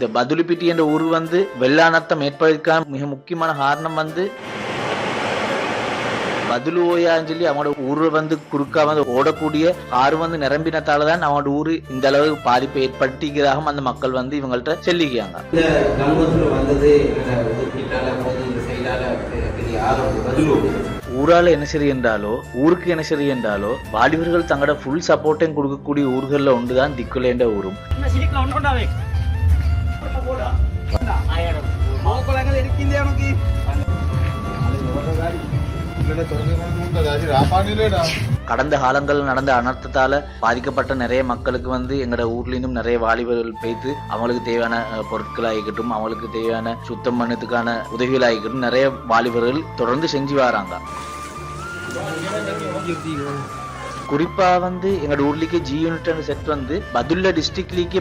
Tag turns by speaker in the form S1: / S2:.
S1: இந்த பதுலிப்பிட்டி என்ற ஊர் வந்து வெள்ளானத்தம் ஏற்பதற்கான மிக முக்கியமான காரணம் வந்து பதுலு ஓயான்னு சொல்லி அவங்களோட ஊரை வந்து குறுக்கா வந்து ஓடக்கூடிய ஆறு வந்து நிரம்பினத்தால தான் அவங்களோட ஊரு இந்த அளவு பாதிப்பை ஏற்படுத்திக்கிறதாக அந்த மக்கள் வந்து இவங்கள்ட்ட சொல்லிக்கிறாங்க.
S2: இந்த கம்பத்தில் வந்தது
S1: ஊரால என்ன சரி என்றாலோ ஊருக்கு என்ன சரி என்றாலோ வாலிபர்கள் தங்களோட ஃபுல் சப்போர்ட்டையும் கொடுக்கக்கூடிய ஊர்களில் ஒன்றுதான் திக்குல என்ற ஊரும். கடந்த காலங்களில் நடந்த அனர்த்தத்தால பாதிக்கப்பட்ட நிறைய மக்களுக்கு வந்து எங்களோட ஊர்லேயும் நிறைய வாலிபர்கள் பேத்து அவங்களுக்கு தேவையான பொருட்கள் ஆகிக்கட்டும் அவங்களுக்கு தேவையான சுத்தம் பண்ணதுக்கான உதவிகளாகிக்கட்டும் நிறைய வாலிபர்கள் தொடர்ந்து செஞ்சு வராங்க. குறிப்பா வந்து எங்களோட ஊர்லிக்கு ஜி யூனிட் செட் வந்து பதுல்ல டிஸ்ட்ரிக்ட்லிக்கு